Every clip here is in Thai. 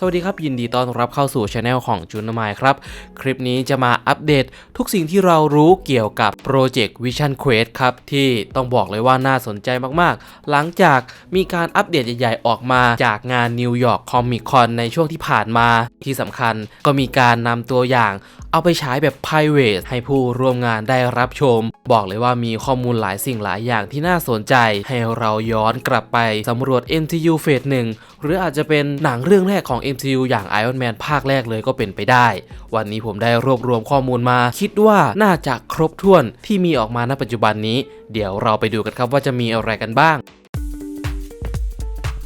สวัสดีครับ ยินดีต้อนรับเข้าสู่ช anel ของจุนมายครับ คลิปนี้จะมาอัปเดตทุกสิ่งที่เรารู้เกี่ยวกับโปรเจกต์ Vision Quest ครับ ที่ต้องบอกเลยว่าน่าสนใจมากๆ หลังจากมีการอัปเดตใหญ่ๆ ออกมาจากงานนิวยอร์กคอมิคอนในช่วงที่ผ่านมาที่สำคัญก็มีการนำตัวอย่างเอาไปฉายแบบ private ให้ผู้ร่วมงานได้รับชม บอกเลยว่ามีข้อมูลหลายสิ่งหลายอย่างที่น่าสนใจ ให้เราย้อนกลับไปสำรวจ MCU Phase 1หรืออาจจะเป็นหนังเรื่องแรกของ MCU อย่าง Iron Man ภาคแรกเลยก็เป็นไปได้ วันนี้ผมได้รวบรวมข้อมูลมา คิดว่าน่าจะครบถ้วนที่มีออกมาณปัจจุบันนี้ เดี๋ยวเราไปดูกันครับว่าจะมีอะไรกันบ้าง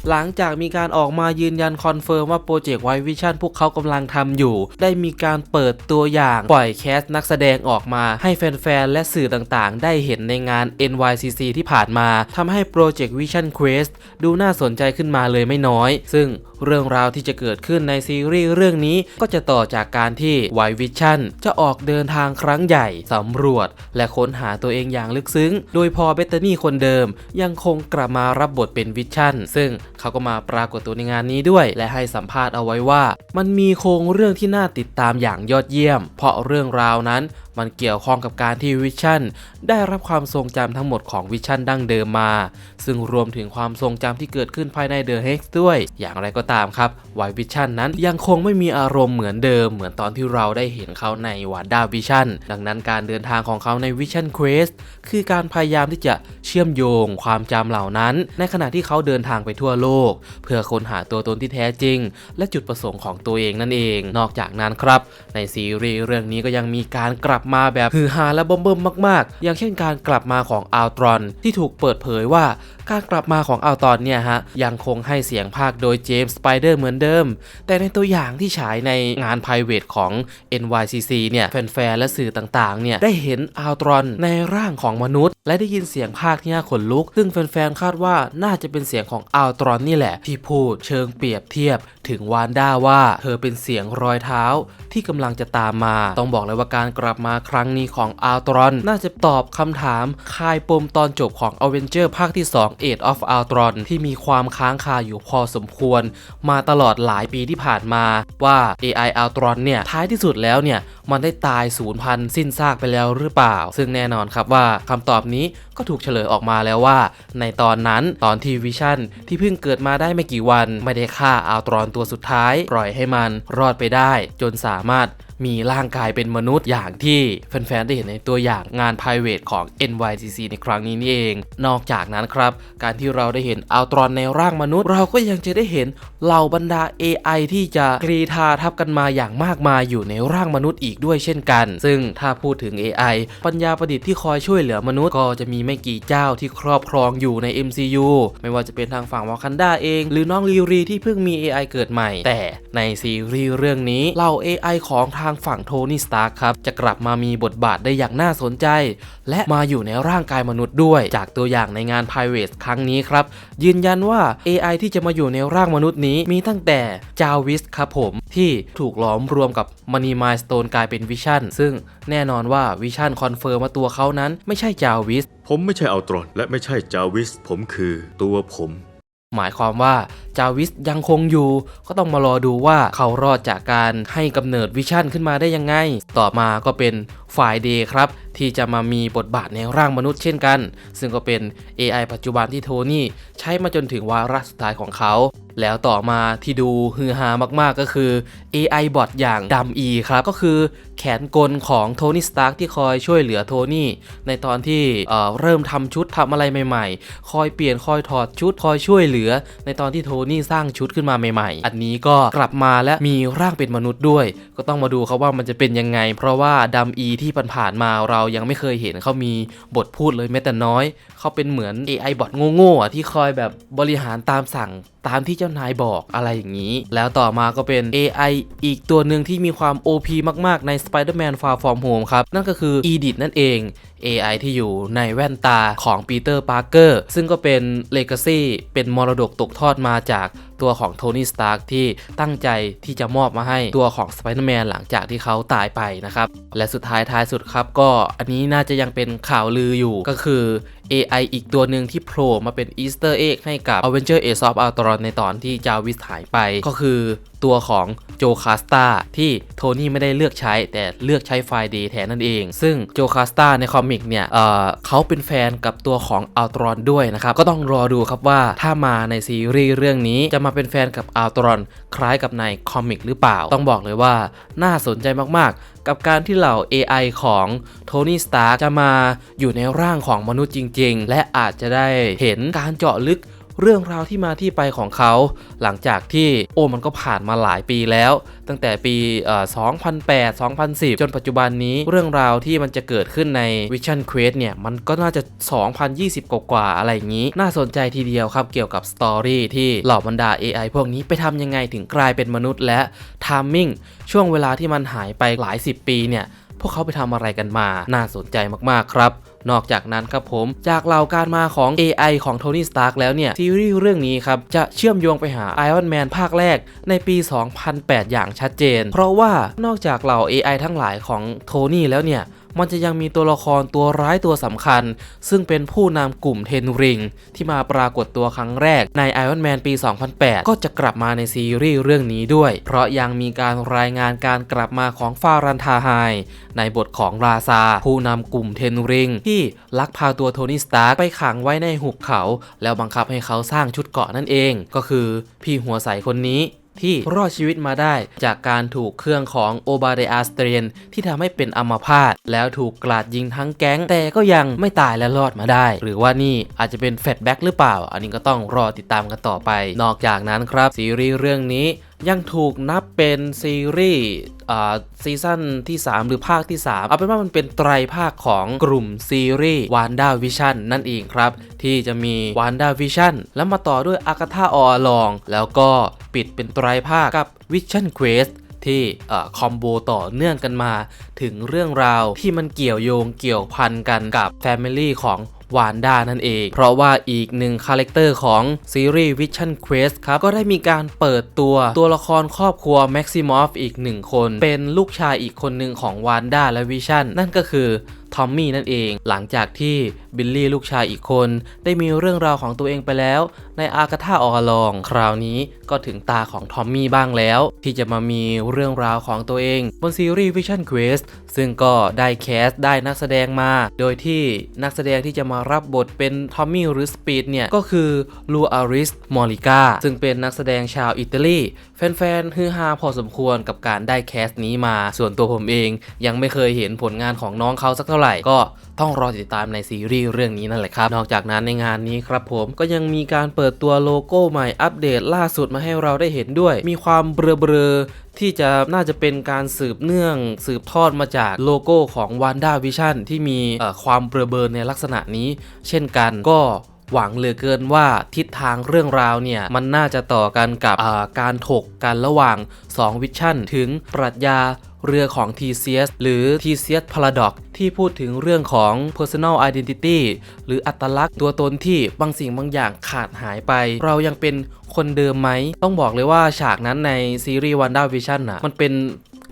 หลังจากมีการออกมายืนยันคอนเฟิร์มว่าโปรเจกต์ไววิชั่นพวกเขากำลังทำอยู่ ได้มีการเปิดตัวอย่างปล่อยแคสนักแสดงออกมาให้แฟนๆ และสื่อต่างๆ ได้เห็นในงาน NYCC ที่ผ่านมาทำให้โปรเจกต์ Vision Quest ดูน่าสนใจขึ้นมาเลยไม่น้อย ซึ่ง เรื่องราวที่จะเกิดขึ้นในซีรีส์เรื่องนี้ก็จะต่อจากการที่ White Vision จะออกเดินทางครั้งใหญ่สำรวจ และค้นหาตัวเองอย่างลึกซึ้ง โดยพอเบตเตอร์นี่คนเดิม ยังคงกลับมารับบทเป็นวิชั่น ซึ่งเขาก็มาปรากฏตัวในงานนี้ด้วย และให้สัมภาษณ์เอาไว้ว่า มันมีโครงเรื่องที่น่าติดตามอย่างยอดเยี่ยม เพราะเรื่องราวนั้นมันเกี่ยวข้องกับการที่วิชั่นได้รับความทรงจำทั้งหมดของวิชั่นดั้งเดิมมา ซึ่งรวมถึงความทรงจำที่เกิดขึ้นภายในเดอะเฮกซ์ด้วย อย่างไรก็ตามครับไววิชั่นนั้นยังคงไม่มีอารมณ์เหมือนเดิม เหมือนตอนที่เราได้เห็นเขาในวานด้าวิชั่นดังนั้นการเดินทางของเขาในวิชั่นเควสคือการพยายามที่จะเชื่อมโยงความจำเหล่านั้น ในขณะที่เขาเดินทางไปทั่วโลก เพื่อค้นหาตัวตนที่แท้จริง และจุดประสงค์ของตัวเองนั่นเอง นอกจากนั้นครับ ในซีรีส์เรื่องนี้ก็ยังมีการกลับมาแบบฮือฮาและเบิ่มมากๆ อย่างเช่นการกลับมาของอัลตรอน ที่ถูกเปิดเผยว่าการกลับมาของอัลตรอนเนี่ยฮะ ยังคงให้เสียงภาคโดยเจมส์สไปเดอร์เหมือนเดิม แต่ในตัวอย่างที่ฉายในงาน p r i v a t ของ NYCC เนี่ย แฟนๆและสื่อต่างๆ เนี่ย ได้เห็นอัลตรอนในร่างของมนุษย์ และได้ยินเสียงภาคที่น่าขนลุก ซึ่งแฟนๆคาดว่าน่าจะเป็นเสียงของอัลตรอนนี่แหละ ที่พูดเชิงเปรียบเทียบถึงวานด้าว่า เธอเป็นเสียงรอยเท้าที่กำลังจะตามมา ต้องบอกเลยว่าการกลับมาครั้งนี้ของอัลตรอนน่าจะตอบคำถามคายปมตอนจบของ a v e n g e r ภาคที่ 2 Age of Ultron ที่มีความค้างคาอยู่พอสมควร มาตลอดหลายปีที่ผ่านมาว่า AI Ultron เนี่ย ท้ายที่สุดแล้วเนี่ย มันได้ตายสูญพันธุ์สิ้นซากไปแล้วหรือเปล่า ซึ่งแน่นอนครับว่าคำตอบนี้ก็ถูกเฉลยออกมาแล้วว่า ในตอนนั้นตอนที่วิชั่นที่เพิ่งเกิดมาได้ไม่กี่วัน ไม่ได้ฆ่าอัลตรอนตัวสุดท้าย ปล่อยให้มันรอดไปได้ จนสามารถ มีร่างกายเป็นมนุษย์อย่างที่แฟนๆได้เห็นในตัวอย่างงาน private ของ NYCC ในครั้งนี้นี่เอง นอกจากนั้นครับ การที่เราได้เห็นอัลตรอนในร่างมนุษย์ เราก็ยังจะได้เห็นเหล่าบรรดา AI ที่จะกรีธาทับกันมาอย่างมากมายอยู่ในร่างมนุษย์อีกด้วยเช่นกัน ซึ่งถ้าพูดถึง AI ปัญญาประดิษฐ์ที่คอยช่วยเหลือมนุษย์ก็จะมีไม่กี่เจ้าที่ครอบครองอยู่ใน MCU ไม่ว่าจะเป็นทางฝั่งวากันดาเอง หรือน้องลิรีที่เพิ่งมี AI เกิดใหม่ แต่ในซีรีส์เรื่องนี้เหล่า AI ของทางางฝั่งโทนี่สตาร์ครับจะกลับมามีบทบาทได้อย่างน่าสนใจ และมาอยู่ในร่างกายมนุษย์ด้วย จากตัวอย่างในงาน p r i v a t ครั้งนี้ครับ ยืนยันว่า AI ที่จะมาอยู่ในร่างมนุษย์นี้มีตั้งแต่จาวิสครับผมที่ถูกหลอมรวมกับม n นีมายสโตนกลายเป็นวิชั่นซึ่งแน่นอนว่าวิชั่นคอนเฟิร์มว่าตัวเขานั้นไม่ใช่จาวิสผมไม่ใช่อัลตรอนและไม่ใช่จาวิสผมคือตัวผม หมายความว่าจาวิสยังคงอยู่ ก็ต้องมารอดูว่าเขารอดจากการให้กำเนิดวิชั่นขึ้นมาได้ยังไง ต่อมาก็เป็น ฝ่ายเดครับที่จะมามีบทบาทในร่างมนุษย์เช่นกัน ซึ่งก็เป็น AI ปัจจุบันที่โทนี่ใช้มาจนถึงวาระสุดท้ายของเขา แล้วต่อมาที่ดูฮือฮามากๆก็คือ AI บอทอย่างดัมอีครับก็คือแขนกลของโทนี่สตาร์กที่คอยช่วยเหลือโทนี่ในตอนที่เเริ่มทำชุดทำอะไรใหม่ๆ คอยเปลี่ยนคอยถอดชุดคอยช่วยเหลือ ในตอนที่โทนี่สร้างชุดขึ้นมาใหม่ ๆ อันนี้ก็กลับมาและมีร่างเป็นมนุษย์ด้วย ก็ต้องมาดูครับว่ามันจะเป็นยังไง เพราะว่าดัมอีที่ผ่านๆมาเรายังไม่เคยเห็นเขามีบทพูดเลยแม้แต่น้อย เขาเป็นเหมือน AI บอทโง่ๆที่คอยแบบบริหารตามสั่งตามที่เจ้านายบอกอะไรอย่างนี้ แล้วต่อมาก็เป็น AI อีกตัวหนึ่งที่มีความ OP มากๆ ใน Spider-Man Far From Home ครับ นั่นก็คือ Edith นั่นเอง AI ที่อยู่ในแว่นตาของปีเตอร์ปาร์เกอร์ซึ่งก็เป็น Legacy เป็นมรดกตกทอดมาจากตัวของโทนี่สตาร์กที่ตั้งใจที่จะมอบมาให้ตัวของ Spider-Man หลังจากที่เขาตายไปนะครับ และสุดท้ายท้ายสุดครับ ก็อันนี้น่าจะยังเป็นข่าวลืออยู่ก็คือ AI อีกตัวหนึ่งที่โผล่มาเป็นอีสเตอร์เอ็กให้กับ Avenger Age of Ultron ในตอนที่จาวิสหายไปก็คือ ตัวของโจคาสตาที่โทนี่ไม่ได้เลือกใช้แต่เลือกใช้ไฟเดย์แทนนั่นเอง ซึ่งโจคาสตาในคอมิกเนี่ยเเขาเป็นแฟนกับตัวของอัลตรอนด้วยนะครับ ก็ต้องรอดูครับว่าถ้ามาในซีรีส์เรื่องนี้จะมาเป็นแฟนกับอัลตรอนคล้ายกับในคอมิกหรือเปล่า ต้องบอกเลยว่าน่าสนใจมากๆ กับการที่เหล่า AI ของโทนี่สตาร์จะมาอยู่ในร่างของมนุษย์จริง ๆ และอาจจะได้เห็นการเจาะลึก เรื่องราวที่มาที่ไปของเขา หลังจากที่โอ้มันก็ผ่านมาหลายปีแล้ว ตั้งแต่ปี 2008 2010 จนปัจจุบันนี้เรื่องราวที่มันจะเกิดขึ้นใน Vision Quest เนี่ย มันก็น่าจะ 2020 กว่าๆอะไรอย่างนี้ น่าสนใจทีเดียวครับเกี่ยวกับสตอรี่ที่เหล่าบรรดา AI พวกนี้ไปทำยังไงถึงกลายเป็นมนุษย์และ Timing ช่วงเวลาที่มันหายไปหลาย 10 ปีเนี่ยพวกเขาไปทำอะไรกันมา น่าสนใจมากๆครับ นอกจากนั้นครับผมจากเหล่าการมาของ AI ของโทนี่สตาร์กแล้วเนี่ยซีรีส์เรื่องนี้ครับจะเชื่อมโยงไปหา Iron Man ภาคแรกในปี 2008 อย่างชัดเจน เพราะว่านอกจากเหล่า AI ทั้งหลายของโทนี่แล้วเนี่ย มันจะยังมีตัวละครตัวร้ายตัวสำคัญ ซึ่งเป็นผู้นำกลุ่มเทนริงที่มาปรากฏตัวครั้งแรกใน Iron Man ปี 2008 ก็จะกลับมาในซีรีส์เรื่องนี้ด้วย เพราะยังมีการรายงานการกลับมาของฟารันทาไฮในบทของราซา ผู้นำกลุ่มเทนริงที่ลักพาตัวโทนี่สตาร์กไปขังไว้ในหุบเขา แล้วบังคับให้เขาสร้างชุดเกาะนั่นเอง ก็คือพี่หัวใสคนนี้ ที่รอดชีวิตมาได้ จากการถูกเครื่องของโอบาเดอาสเตรียนที่ทำให้เป็นอัมพาตแล้วถูกกลาดยิงทั้งแก๊ง แต่ก็ยังไม่ตายและรอดมาได้ หรือว่านี่อาจจะเป็นแฟลชแบ็กหรือเปล่า อันนี้ก็ต้องรอติดตามกันต่อไป นอกจากนั้นครับซีรีส์เรื่องนี้ ยังถูกนับเป็นซีรีส์อ่าซีซั่นที่ 3 หรือภาคที่ 3 เอาเป็นว่ามันเป็นไตรภาคของกลุ่มซีรีส์วานด้าวิชั่นนั่นเองครับ ที่จะมีวานด้าวิชั่นแล้วมาต่อด้วยอากาธาออลอง แล้วก็ปิดเป็นไตรภาคกับวิชั่นเควสที่คอมโบต่อเนื่องกันมา ถึงเรื่องราวที่มันเกี่ยวโยงเกี่ยวพันกันกับแฟมิลี่ของ วานด้านั่นเอง เพราะว่าอีกหนึ่งคาแรคเตอร์ของซีรีส์ Vision Quest ครับ ก็ได้มีการเปิดตัวตัวละครครอบครัว Maximoff อีกหนึ่งคน เป็นลูกชายอีกคนหนึ่งของวานด้าและวิชั่นนั่นก็คือ ทอมมี่นั่นเอง หลังจากที่บิลลี่ลูกชายอีกคน ได้มีเรื่องราวของตัวเองไปแล้ว ในอากาธาออลอง คราวนี้ก็ถึงตาของทอมมี่บ้างแล้ว ที่จะมามีเรื่องราวของตัวเองบนซีรีส์ Vision Quest ซึ่งก็ได้แคสได้นักแสดงมา โดยที่นักแสดงที่จะมารับบทเป็นทอมมี่หรือสปีดเนี่ย ก็คือลูอาริสมอริกาซึ่งเป็นนักแสดงชาวอิตาลีแฟนๆฮือฮาพอสมควรกับการได้แคสนี้มาส่วนตัวผมเอง ยังไม่เคยเห็นผลงานของน้องเขาสักเท่าไหร่ก็ต้องรอติดตามในซีรีส์เรื่องนี้นั่นแหละครับ นอกจากนั้นในงานนี้ครับผมก็ยังมีการเปิดตัวโลโก้ใหม่อัปเดตล่าสุดมาให้เราได้เห็นด้วย มีความเบลอๆที่จะน่าจะเป็นการสืบเนื่องสืบทอดมาจากโลโก้ของ Wanda Vision ที่มีความเบลอๆในลักษณะนี้ เช่นกันก็ หวังเหลือเกินว่าทิศทางเรื่องราวเนี่ย มันน่าจะต่อกันกับการถกกันระหว่าง 2 วิชั่น ถึงปรัชญาเรือของ t c s หรือ t c s Paradox ที่พูดถึงเรื่องของ personal identity หรืออัตลักษณ์ตัวตนที่บางสิ่งบางอย่างขาดหายไป เรายังเป็นคนเดิมไหม ต้องบอกเลยว่าฉากนั้นในซีรีส์ WandaVision น่ะมันเป็น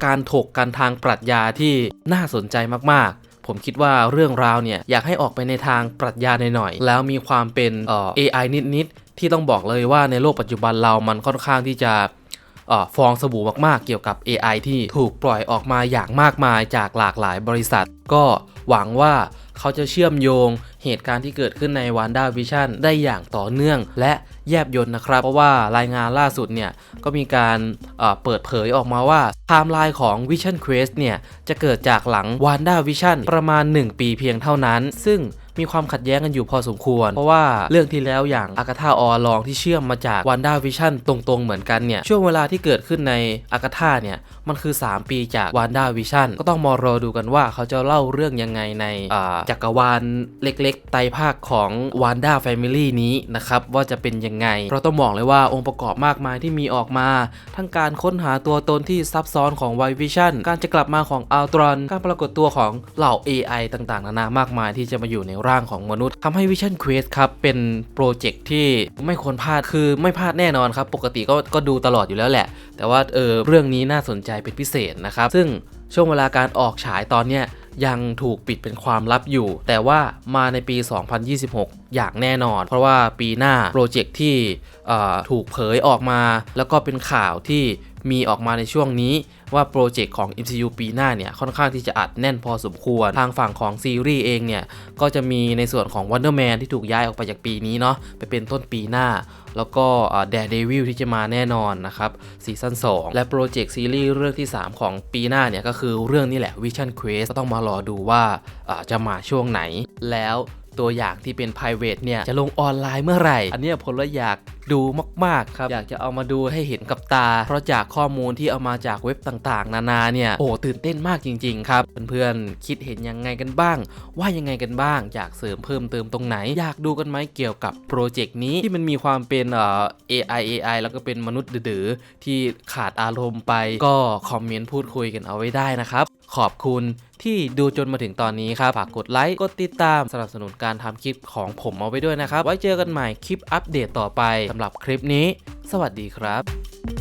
การถกกันทางปรัชญาที่น่าสนใจมากๆ ผมคิดว่าเรื่องราวเนี่ยอยากให้ออกไปในทางปรัชญาหน่อยๆแล้วมีความเป็นเอ่อ AI นิดๆที่ต้องบอกเลยว่าในโลกปัจจุบันเรามันค่อนข้างที่จะ ฟองสบู่มากๆ เกี่ยวกับ AI ที่ถูกปล่อยออกมาอย่างมากมายจากหลากหลายบริษัท ก็หวังว่าเขาจะเชื่อมโยงเหตุการณ์ที่เกิดขึ้นใน Wanda Vision ได้อย่างต่อเนื่องและแยบยลนะครับ เพราะว่ารายงานล่าสุดเนี่ยก็มีการเปิดเผยออกมาว่าไทม์ไลน์ของ Vision Quest เนี่ยจะเกิดจากหลัง Wanda Vision ประมาณ 1 ปีเพียงเท่านั้น ซึ่ง มีความขัดแย้งกันอยู่พอสมควร เพราะว่าเรื่องที่แล้วอย่างอากาธาออลองที่เชื่อมมาจาก Wanda Vision ตรงๆเหมือนกันเนี่ยช่วงเวลาที่เกิดขึ้นในอากาธาเนี่ยมันคือ 3 ปีจาก Wanda Vision ก็ต้องมารอดูกันว่าเขาจะเล่าเรื่องยังไงในจักรวาลเล็กๆ ไตภาคของ Wanda Family นี้นะครับว่าจะเป็นยังไง เราต้องบอกเลยว่าองค์ประกอบมากมายที่มีออกมา ทั้งการค้นหาตัวตนที่ซับซ้อนของ White Vision การจะกลับมาของ Ultron การปรากฏตัวของเหล่า AI ต่างๆ นานามากมายที่จะมาอยู่ในรางของมนุษย์ทำให้ Vision Quest ครับเป็นโปรเจกต์ที่ไม่ควรพลาดคือไม่พลาดแน่นอนครับ ปกติก็ก็ดูตลอดอยู่แล้วแหละ แต่ว่าเออเรื่องนี้น่าสนใจเป็นพิเศษนะครับ ซึ่งช่วงเวลาการออกฉายตอนเนี้ยยังถูกปิดเป็นความลับอยู่ แต่ว่ามาในปี 2026 อย่างแน่นอน เพราะว่าปีหน้าโปรเจกต์ที่ถูกเผยออกมา แล้วก็เป็นข่าวที่ มีออกมาในช่วงนี้ว่าโปรเจกต์ของ MCU ปีหน้าเนี่ยค่อนข้างที่จะอัดแน่นพอสมควร ทางฝั่งของซีรีส์เองเนี่ย ก็จะมีในส่วนของ Wonder Man ที่ถูกย้ายออกไปจากปีนี้เนาะไปเป็นต้นปีหน้า แล้วก็แดร์เดวิลที่จะมาแน่นอนนะครับซีซั่น2 และโปรเจกต์ซีรีส์เรื่องที่ 3 ของปีหน้าเนี่ยก็คือเรื่องนี้แหละ Vision Quest ก็ต้องมารอดูว่าอ่าจะมาช่วงไหนแล้ว ตัวอย่างที่เป็น private เนี่ยจะลงออนไลน์เมื่อไหร่ อันนี้ผมเลยอยากดูมากๆครับอยากจะเอามาดูให้เห็นกับตา เพราะจากข้อมูลที่เอามาจากเว็บต่างๆ นานาเนี่ยโอ้ตื่นเต้นมากจริง ๆ ครับ เพื่อนๆคิดเห็นยังไงกันบ้าง ว่ายังไงกันบ้าง อยากเสริมเพิ่มเติมตรงไหน อยากดูกันไหมเกี่ยวกับโปรเจกต์นี้ที่มันมีความเป็นเอ่อ AI AI แล้วก็เป็นมนุษย์ดื้อๆที่ขาดอารมณ์ไป ก็คอมเมนต์พูดคุยกันเอาไว้ได้นะครับ ขอบคุณ ที่ดูจนมาถึงตอนนี้ครับฝากกดไลค์กดติดตามสนับสนุนการทำคลิปของผมเอาไว้ด้วยนะครับ ไว้เจอกันใหม่คลิปอัปเดตต่อไปสำหรับคลิปนี้ สวัสดีครับ